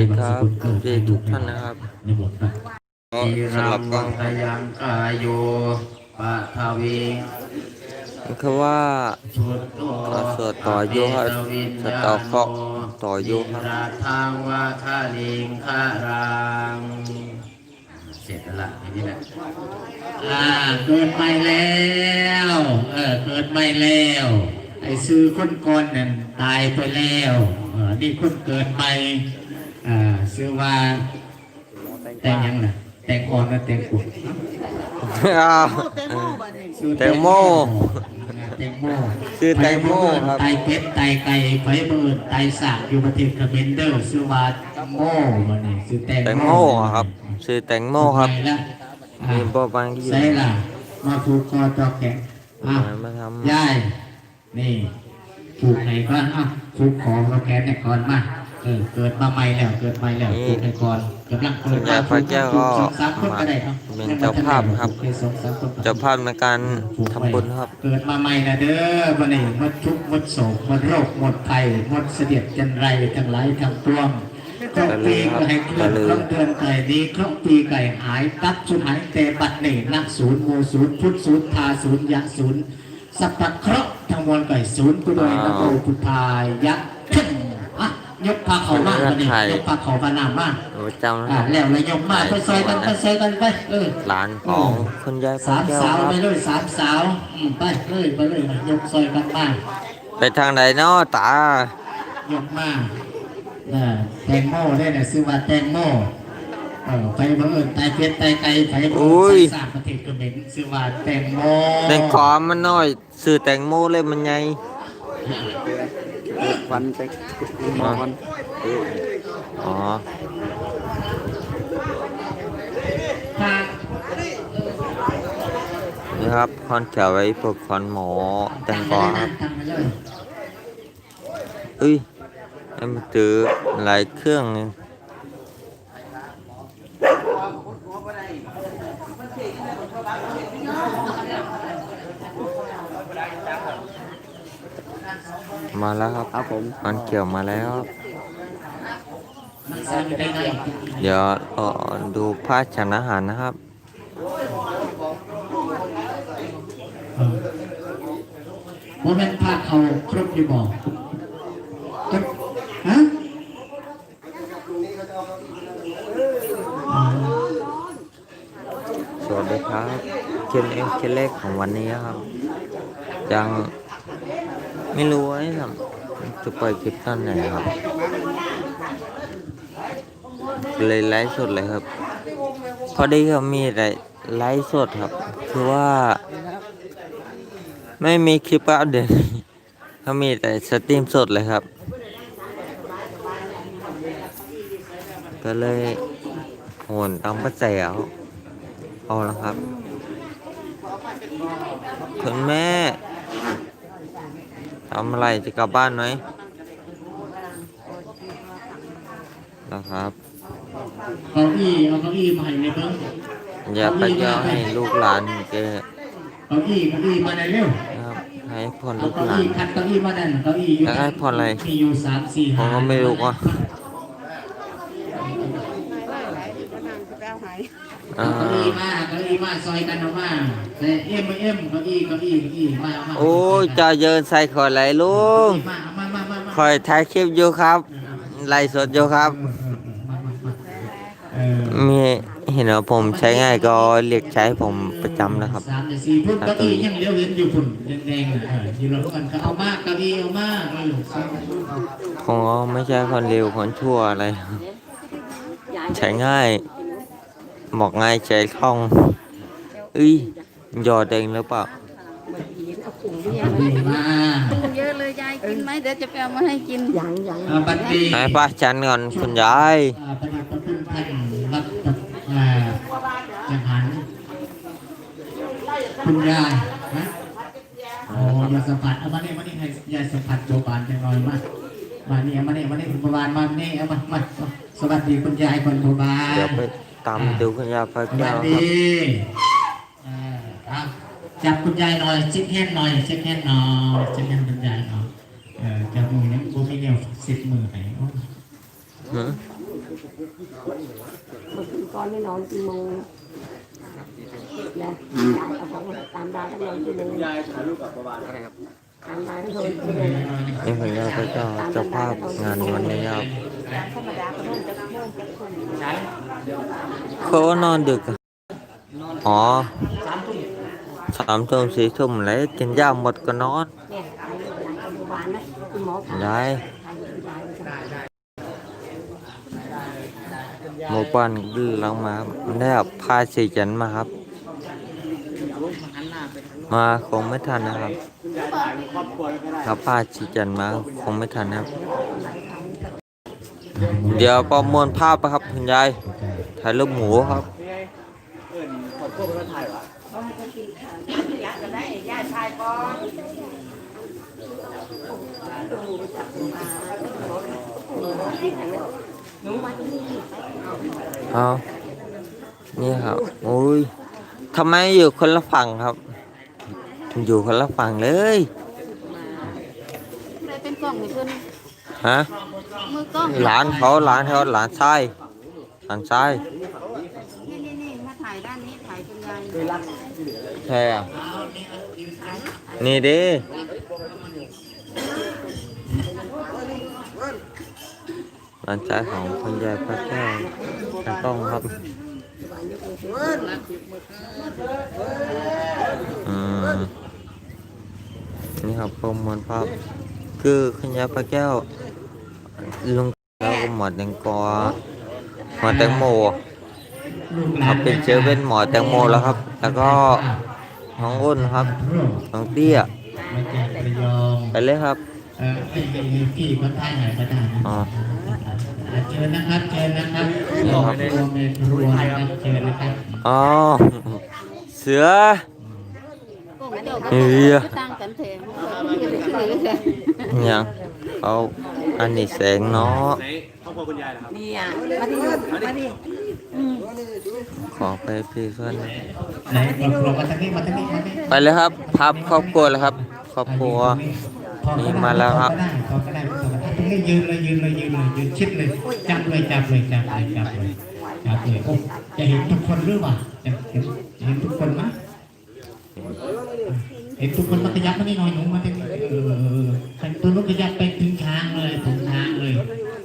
ดีครับพี่ทุกท่านนะครับในบทนะก็สำหรับกล้องยังกายโยปะทวีคือว่าขอสวดต่อโยครับสต่อเคราะต่อโยครับราทางว่าคาลิงคารังเสร็จแล้วล่ะอย่างนี้แหละอ่าเกิดใหม่แล้ว เออเกิดใหม่แล้วไอ้ซื้อคนก่อนนั่นตายไปแล้ว นี่คนเกิดใหม่ อ่าซื้อว่าแต่งยังน่ะแต่งอ่อนกับแต่งกุดอ้าวชื่อแตงโมแตงโมชื่อแตงโมครับไตเป็ดไตไก่ไฟเบิร์นไตสากอยู่ประเทศเขมรเดอร์ชื่อว่าโมมันนี่ชื่อแตงแตงโมครับชื่อแตงโมครับไปละอะมีโบบางที่อยู่ใส่ล่ะมาผูกคอจอแขนอะมาทำยายนี่ผูกไหนก่อนอะผูกคอจอแขนเนี่ยก่อนมา เออเกิดมาใหม่แล้วเกิดใหม่แล้วผูกไหนก่อนกำลังเกิดยายพระแก้วก็สองสามคนก็ได้ครับเป็นเจ้าภาพครับโอสองสามคนก็ได้เจ้าภาพในการทำบุญครับ เกิดมาใหม่นะเด้อวันนี้หมดทุกข์หมดโศกหมดโรคหมดภัยหมดเสด็จจันไรทั้งหลายทั้งปวงครบปีก็ให้เคลื่อนครบเดือนไก่ดีครบปีไก่หายตับสุดหายแต่บัดนี้นักศูนย์โมศูนย์พุทธศูนย์ทาศูนย์ยะศูนย์ สัพพะเคราะห์ทั้งมวลไก่ศูนย์กุโดยนะโมพุทธายะขึ้นอะ ยกพาเขามาวันนี้ยกพาเขาพานามมาโอ้จำนะอะครับแล้วเลยยกมาไปซอยกันไปซอยกันไปเออหลานของคุณยายพระสามแก้วสาวครัไปบเลยสามสาวอืมไปเลยไปเลยยกซอยกันมาไปทางไหนเนาะตายกมาน่ะแตงโมได้น่ะซื้อว่าแตงโมเออไปบังเอิญตายเป็ดตายไก่ไปบังโอ้เอิยญสามประเทศก็เป็นซื้อว่าแตงโมแตงขอมันหน่อยสื่อแตงโมเลยมันไง วันไปอ๋อวันอ๋อถ้านี่ครับคอนแถวไว้ฝึกคอนหมอแตงกอครับเลยเอ้ยไอ้มันถือหลายเครื่องนึง มาแล้วครับครับผมมันเกี่ยวมาแล้วครับมันสร้างได้ไงเดี๋ยวรอดูภาชฉันอาหารนะครับเออว่าแม่นพาเขาครบอยู่บ่ครบฮะอ๋อสวัสดีครับ เคสเอ็กเคสแรกของวันนี้ครับ ยัง ไม่รู้ว่าจะปล่อยคลิปตอนไหนครับ เลยไลฟ์สดเลยครับพอดีเขามีแต่ไลฟ์สดครับ คือว่า ไม่มีคลิปอัปเดตเขามีแต่สตรีมสดเลยครับ ก็เลยโหนตามกระแสเอาเอาละครับ คุณแม่ ทำอะไรจะกลับบ้านไหมนะครับเก้าอี้เอาเก้าอี้มาให้ในเบิ้งอย่าไปย่อให้ลูกหลานแกเก้าอี้เก้าอี้มาในเร็วนะครับให้พรเอาลูกเก้าหลาอี้นคัดเก้าอี้มานั่นเก้าอี้อยู่แล้วให้พรอะไรมีอยู่สามสี่ผมห้าก็ไม่รู้ว่า อ่า เอาเก้าอี้มาเก้าอี้มาซอยกันเอามาแต่เอ็มเอ็มเก้าอี้เก้าอี้เก้าอี้มาเอามาโอ้ยเจะเยินใส่ขอไหลลุงมาเอามามามามาคอยถ่ายคลิปอยู่ครับไลฟ์สดอยู่ครับมามามาเออมีเห็นว่าผมใช้ง่ายก็เรียกใช้ผมประจำนะครับ สามแต่สี่พุ่นเก้าอี้ยังเลี้ยวเห็นอยู่พุ่นแดงๆน่ะเอออยู่รถกันก็เอามาเก้าอี้เอามาเออซอยกันเอาคงก็ไม่ใช่คนเร็วคนชั่วอะไรครับใช้ง่าย บอกง่ายใจคล่องเอ้ยหยอดเองหรือเปล่าดีมากเยอะเลยยายกินไหมเดี๋ยวจะไปเอามาให้กินยังยังอ่าบัดนี้ให้ป้าฉันก่อนคุณยายอ่าปฏิบัติคุณท่านรับอ่าจังหันคุณยายนะโอ้ยาสัมผัสเอามาเนี่ยมาเนี่ยให้ยายสัมผัสโจบานจังหน่อยมามาเนี่ยมาเนี่ยมาเนี่ยคุณโบราณมาเนี่ยเอามามาสวัสดีคุณยายคนโบราณเดี๋ยวไป ตามดูคุณยายพระสแก้วัสวคดีรับอ่าครับจับคุณยายหน่อยเช็คแฮนด์หน่อยเช็คแฮนด์หน่อยเช็คแฮนด์คุณยายหน่อยเออจับมือเนี่ยโบมีเนี่ยสิบมือไหนโอ้หือเมื่อคืนก่อนไม่นอนกี่โมงนะเอาของตามดาวก็นอนกี่โมงยายถ่ายรูปกับประวัติอะไรครับตามดาวก็นอนกี่โมงนี่คุณย่าก็เจ้าเจ้าภาพงานวันนี้ครับธรรมดาก็นอนจะโมงจะคน เขาก็นอนดึกอะอ๋อสามทุ่มสี่ทุ่มแล้วกินยาหมดก็นอนเนี่ยไปหลังโรงพยาบาลนะคุณหมอพาย้หมู่บ้านดื้อหลังมาครับได้เอาสีจันมาครับ มาคงไม่ทันนะครับถ้าผ้าสีจันมาคงไม่ทันนะครับ เดี๋ยวประมวลภาพนะครับคุณยายถ่ายรูปหมูครับเอานี่ครับโอ้ยทำไมอยู่คนละฝั่งครับ อยู่คนละฝั่งเลยเป็นกล้องเพิ่น ฮะมือกล้องหลานเขาหลานเขาหลานชายหลานชายนี่นี่นี่มาถ่ายด้านนี้ถ่ายคุณยายใช่อะนี่ดิหลานชายของคุณยายพระแก้วตากล้องครับอืมนี่ครับประมวลภาพคือคุณยายพระแก้ว ลุงแล้วก็หมอแตงกวาหมอแตงโมครับเป็นเจอเป็นหมอแตงโมแล้วครับ แล้วก็น้องอ้นครับน้องเตี้ยมาจากระยองไปเลยครับเอ่อให้มีพี่คนไทยหน่อยก็ได้นะอ๋ออ่าเชิญนะครับเชิญนะครับครอบครัวในครัวนะครับเชิญนะครับอ๋อเสือกล้องเดีย วก็เฮียตั้งกันแถมคือเลยแถมเนี่ยเอาอันนี้แสงเนาะนี่อะมาดิมาดิขอไปพี่เพื่อนไหนครอบครัวมาทางนี้มาทางนี้มาทางนี้ไปเลยครับภาพครอบครัวเลยครับครอบครัวนี่มาแล้วครับพอก็ได้พอก็ได้พอก็ได้ตรงนี้ยืนเลยยืนเลยยืนเลยยืนชิดเลยจับเลยจับเลยจับเลยจับเลยจับเลยโอ้จะเห็นทุกคนหรือเปล่าจะเห็นจะเห็นทุกคนไหมเห็นทุกคนมาขยับมานี่หน่อยหนูมาทางนี้เออแต่ตัวนู้นขยับไปถึงช้างเลยถึงช้างเลย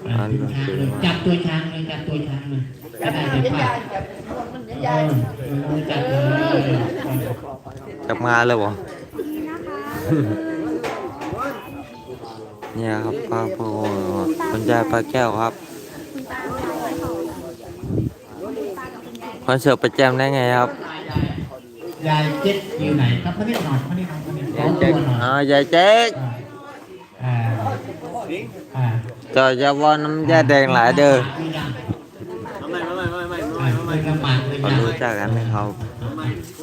อ่าถึงช้างเลยจับตัวช้างเลยจับตัวช้างเลยจะได้เห็นภาพเออเออจับเลยกลับมาเลยวะเนี่ยครับครอบครัวคุณยายพระแก้วครับคอนเสิร์ตประจำได้ไงครับยายเจ๊กอยู่ไหนครับมานี่หน่อยมานี่หน่อยมานี่ขอตัวหน่อยอ๋อยายเจ๊กอ่าอ่า จะจะว่าน้ำยาแดงหลายเด้อไม่ขารู้จักกันไหมรับ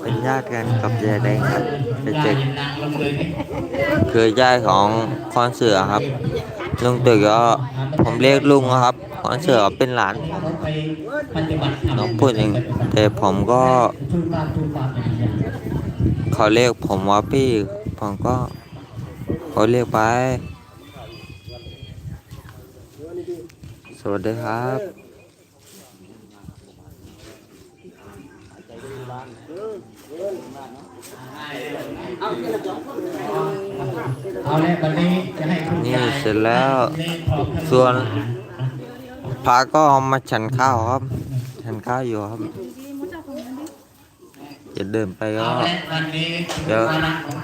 เป็นญาติกันกับยาแดงครับเป็นเจ็กคือญาติของคอนเสือครับลุงตึกก็ผมเรียกลุงครับคอนเสือเป็นหลานน้องพูดเองแต่ผมก็เขาเรียกผมว่าพี่ผมก็เขาเรียกไป วัสดีครับนี่เสร็จแล้ว ส่วนพาก็มาฉันข้าวครับ ฉันข้าวอยู่ครับ จะเดินไปก็เดี๋ยว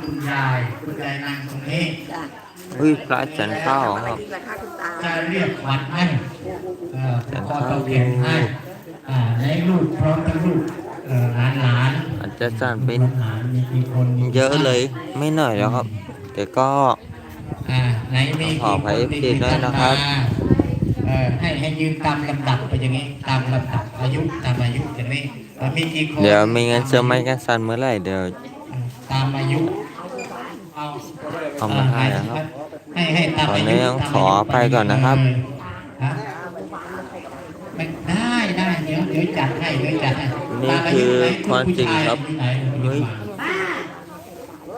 คุณยายคุณยายนั่งตรงนี้ เฮ้ยพระฉันข้าวครับราคาคุณตาจะเรียกวัดให้เอ่อขอตะเกียนให้อ่าในลูกพร้อมทั้งลูกเอ่อหลานหลานอาจจะสั่นเป็นหลานมีกี่คนเยอะเลยไม่หน่อยแล้วครับ แต่ก็อ่าไหนมีขอกี่ไปคนที่ผิดด้วยนะครับเอ่อให้ให้ยืนตามลำดับไปอย่างนี้ตามลำดับอายุตามอายุอย่างนี้แล้วมีกี่คนเดี๋ยวมีเงินซื้อไม้กันสั่นเมื่อไหร่เดี๋ยวตามอายุเอาเอามาให้นะครับ ให้ให้ตามอายุตอนนี้ต้องตามขออภัยก่อนนะครับ ฮะไม่ได้ได้เดี๋ยวเดี๋ยวจัดให้เดี๋ยวจัดให้นี่คือตความจริงครับผู้ชายอยู่ไหนเฮ้ย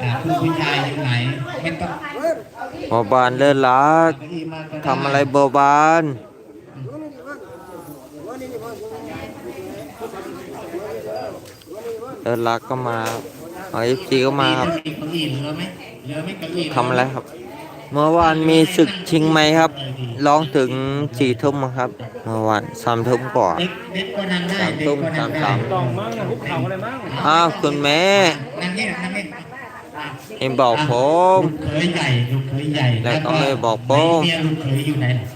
อ่าคุณผู้ชายอยู่ไหนไม่ต้องบอบานเลิศรักเก้าอี้มาก็ด้ ทำอะไรโบบานเออรักก็มาเอาเอฟซีก็มาครับ เก้าอี้เหลือไหมเหลือไหมเก้าอี้ทำอะไรครับ เมื่อวานมีศึกชิงไหมครับ ร้องถึงสี่ทุ่มครับ เมื่อวานสามทุ่มกว่าเด็กเด็กก็นั่งได้สามเด็กทุ่มก็นั่งสามได้สามลองมั้งนะพวกเขาอะไรมั้งอ้าวคุณแม่นั่งนี่นั่งนี่อะเอ็มบอกผมลูกเขยใหญ่ลูกเขยใหญ่แล้วก็ไม่บอกผมเมียลูกเขยอยู่ไหนล่ะ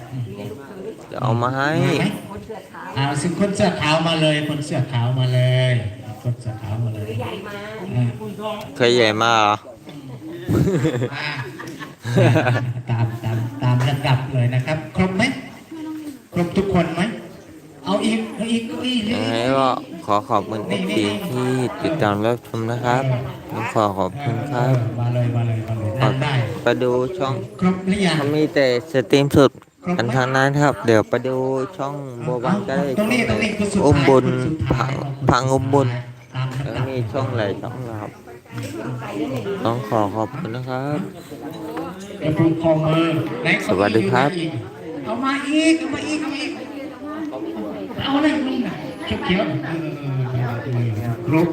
จะเอามาให้มาไหมคนเสื้อขาวเอาซึ่งคนเสื้อขาวมาเลย คนเสื้อขาวมาเลยคนเสื้อขาวมาเลยใหญ่มาอะเคยใหญ่มากเหรออะ ตามตามตามระดับเลยนะครับ ครบไหมครบทุกคนไหมเอาอีกเอาอีกเก้าอี้เลยังไงยก็ขอขอบคุณเอฟซีที่ติดตามรับชมนะครับต้องขอขอบคุณครับมาเลยมาเลยมาเลยนั่งได้ไปดูช่องครบหรือยังเขามีแต่สตรีมสดกันทางนั้นครับ เดี๋ยวไปดูช่องบัวบานก็ได้ตรงนี้ตรงนี้คือสุดอุ้มท้ายบุญคือสุดท้าพัยงพังอุ้มบุญตามแล้วลำดับมีช่องหลายช่องนะครับ ต้องขอขอบคุณนะครับ กระพุ้งคอมือไหนสวัสดีครับ เอามาอีก เอามาอีกเอามาอีกเอาเลยลุงน่ะเขียวๆเออเออเออเออครบ